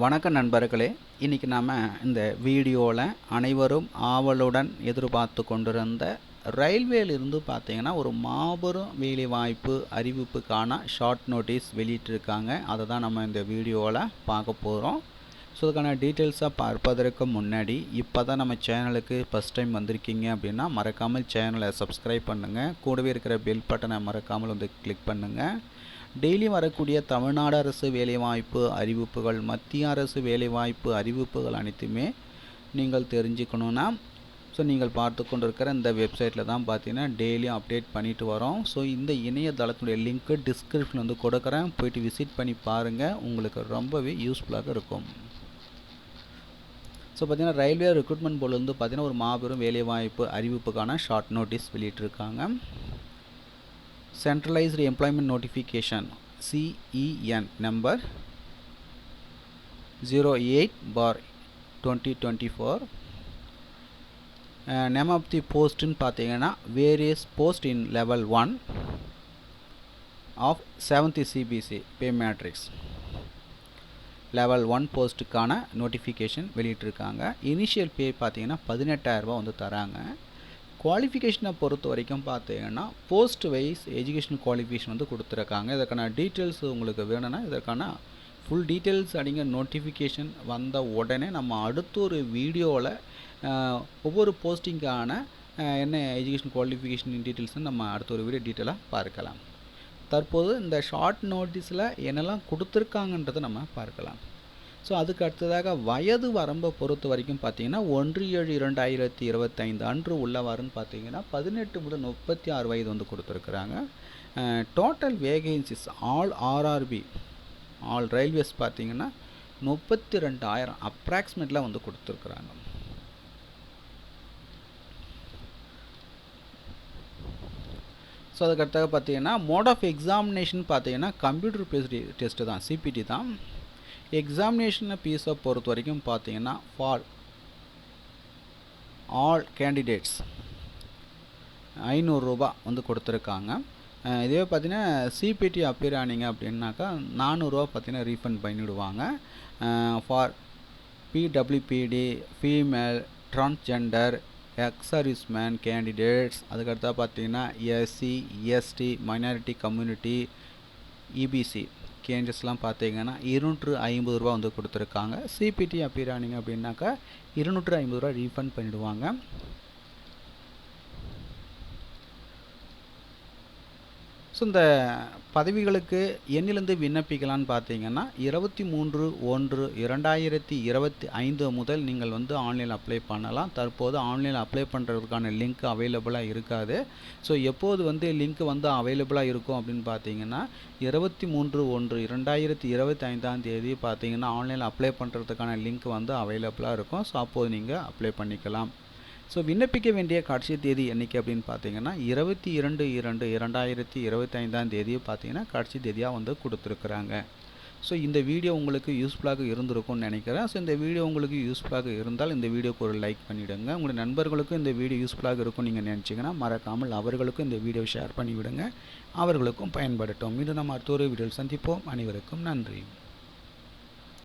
வணக்கம் நண்பர்களே இன்றைக்கி நாம் இந்த வீடியோவில் அனைவரும் ஆவலுடன் எதிர்பார்த்து கொண்டிருந்த ரயில்வேலிருந்து பார்த்திங்கன்னா ஒரு மாபெரும் வேலைவாய்ப்பு அறிவிப்புக்கான ஷார்ட் நோட்டீஸ் வெளியிட்டிருக்காங்க. அதை தான் நம்ம இந்த வீடியோவில் பார்க்க போகிறோம் ஸோ அதுக்கான டீட்டெயில்ஸாக பார்ப்பதற்கு முன்னாடி இப்போ தான் நம்ம சேனலுக்கு ஃபஸ்ட் டைம் வந்திருக்கீங்க அப்படின்னா மறக்காமல் சேனலை சப்ஸ்கிரைப் பண்ணுங்கள் கூடவே இருக்கிற பெல் பட்டனை மறக்காமல் வந்து கிளிக் பண்ணுங்கள் டெய்லி வரக்கூடிய தமிழ்நாடு அரசு வேலைவாய்ப்பு அறிவிப்புகள் மத்திய அரசு வேலைவாய்ப்பு அறிவிப்புகள் அனைத்துமே நீங்கள் தெரிஞ்சுக்கணுன்னா ஸோ நீங்கள் பார்த்து கொண்டிருக்கிற இந்த வெப்சைட்டில் தான் பார்த்தீங்கன்னா டெய்லியும் அப்டேட் பண்ணிட்டு வரோம். ஸோ இந்த இணையதளத்துடைய லிங்க்கு டிஸ்கிரிப்ஷன் வந்து கொடுக்குறேன். போயிட்டு விசிட் பண்ணி பாருங்கள் உங்களுக்கு ரொம்பவே யூஸ்ஃபுல்லாக இருக்கும். ஸோ பார்த்தீங்கன்னா ரயில்வே ரெக்ரூட்மெண்ட் போர்டில் வந்து பார்த்தீங்கன்னா ஒரு மாபெரும் வேலைவாய்ப்பு அறிவிப்புக்கான ஷார்ட் நோட்டீஸ் வெளியிட்டிருக்காங்க. Centralised employment notification CEN number zero eight bar twenty twenty four name of the போஸ்ட்டுன்னு பார்த்தீங்கன்னா various post in level one of seventh CPC pay matrix level one போஸ்ட்டுக்கான notification வெளியிட்டிருக்காங்க. இனிஷியல் பே பார்த்தீங்கன்னா பதினெட்டாயிரரூபா வந்து தராங்க. குவாலிஃபிகேஷனை பொறுத்த வரைக்கும் பார்த்தீங்கன்னா போஸ்ட் வைஸ் எஜுகேஷன் குவாலிஃபிகேஷன் வந்து கொடுத்துருக்காங்க. இதற்கான டீட்டெயில்ஸ் உங்களுக்கு வேணும்னா இதற்கான ஃபுல் டீட்டெயில்ஸ் அடிங்க. நோட்டிஃபிகேஷன் வந்த உடனே நம்ம அடுத்த ஒரு வீடியோவில் ஒவ்வொரு போஸ்டிங்கான என்ன எஜுகேஷன் குவாலிஃபிகேஷன் டீட்டெயில்ஸ்னு நம்ம அடுத்த ஒரு வீடியோ டீட்டெயிலாக பார்க்கலாம். தற்போது இந்த ஷார்ட் நோட்டீஸில் என்னெல்லாம் கொடுத்துருக்காங்கன்றதை நம்ம பார்க்கலாம். ஸோ அதுக்கு அடுத்ததாக வயது வரம்பை பொறுத்த வரைக்கும் பார்த்தீங்கன்னா ஒன்று ஏழு இரண்டாயிரத்தி இருபத்தைந்து அன்று உள்ளவாறுன்னு பார்த்தீங்கன்னா பதினெட்டு முதல் முப்பத்தி ஆறு வயது வந்து கொடுத்துருக்குறாங்க. Total vacancies all RRB all railways பார்த்தீங்கன்னா முப்பத்தி ரெண்டாயிரம் அப்ராக்சிமேட்லாம் வந்து கொடுத்துருக்குறாங்க. ஸோ அதுக்கடுத்தாக பார்த்தீங்கன்னா மோட் ஆஃப் எக்ஸாமினேஷன் பார்த்தீங்கன்னா கம்ப்யூட்டர் பேஸ்டு டெஸ்ட்டு தான் சிபிடி தான். எக்ஸாமினேஷனை பீஸை பொறுத்த வரைக்கும் பார்த்தீங்கன்னா ஃபார் ஆல் கேண்டிடேட்ஸ் ஐநூறுரூபா வந்து கொடுத்துருக்காங்க. இதுவே பார்த்தீங்கன்னா சிபிடி அப்பியர் ஆனீங்க அப்படின்னாக்கா நானூறுரூவா பார்த்தீங்கன்னா ரீஃபண்ட் பண்ணிவிடுவாங்க for PWBD female transgender ex servicemen candidates அதுக்கடுத்தா பார்த்தீங்கன்னா SC ST minority community EBC கேண்டஸ்லாம் பார்த்தீங்கன்னா இருநூற்று ஐம்பது ரூபா வந்து கொடுத்துருக்காங்க. சிபிடி அப்பியர் அப்படின்னாக்கா இருநூற்று ஐம்பது ரூபா ரீஃபண்ட் பண்ணிவிடுவாங்க ஸோ இந்த பதவிகளுக்கு எண்ணிலிருந்து விண்ணப்பிக்கலான்னு பார்த்தீங்கன்னா இருபத்தி மூன்று ஒன்று இரண்டாயிரத்தி இருபத்தி ஐந்து முதல் நீங்கள் வந்து ஆன்லைனில் அப்ளை பண்ணலாம். தற்போது ஆன்லைனில் அப்ளை பண்ணுறதுக்கான லிங்க் அவைலபிளாக இருக்காது. ஸோ எப்போது வந்து லிங்க் வந்து அவைலபிளாக இருக்கும் அப்படின்னு பார்த்தீங்கன்னா இருபத்தி மூன்று ஒன்று இரண்டாயிரத்தி இருபத்தி ஐந்தாம் தேதி பார்த்தீங்கன்னா ஆன்லைனில் அப்ளை பண்ணுறதுக்கான லிங்க் வந்து அவைலபிளாக இருக்கும். ஸோ அப்போது நீங்கள் அப்ளை பண்ணிக்கலாம். ஸோ விண்ணப்பிக்க வேண்டிய கடைசி தேதி என்றைக்கு அப்படின்னு பார்த்தீங்கன்னா இருபத்தி இரண்டு இரண்டு இரண்டாயிரத்தி இருபத்தைந்தாம் தேதியை பார்த்தீங்கன்னா கடைசி தேதியாக வந்து கொடுத்துருக்குறாங்க. ஸோ இந்த வீடியோ உங்களுக்கு யூஸ்ஃபுல்லாக இருந்திருக்கும்னு நினைக்கிறேன். ஸோ இந்த வீடியோ உங்களுக்கு யூஸ்ஃபுல்லாக இருந்தால் இந்த வீடியோக்கு ஒரு லைக் பண்ணிவிடுங்க. உங்கள் நண்பர்களுக்கும் இந்த வீடியோ யூஸ்ஃபுல்லாக இருக்கும் நீங்கள் நினச்சிங்கன்னா மறக்காமல் அவர்களுக்கும் இந்த வீடியோ ஷேர் பண்ணிவிடுங்க. அவர்களுக்கும் பயன்படட்டும். மீண்டும் நம்ம அடுத்த ஒரு வீடியோவில் சந்திப்போம். அனைவருக்கும் நன்றி.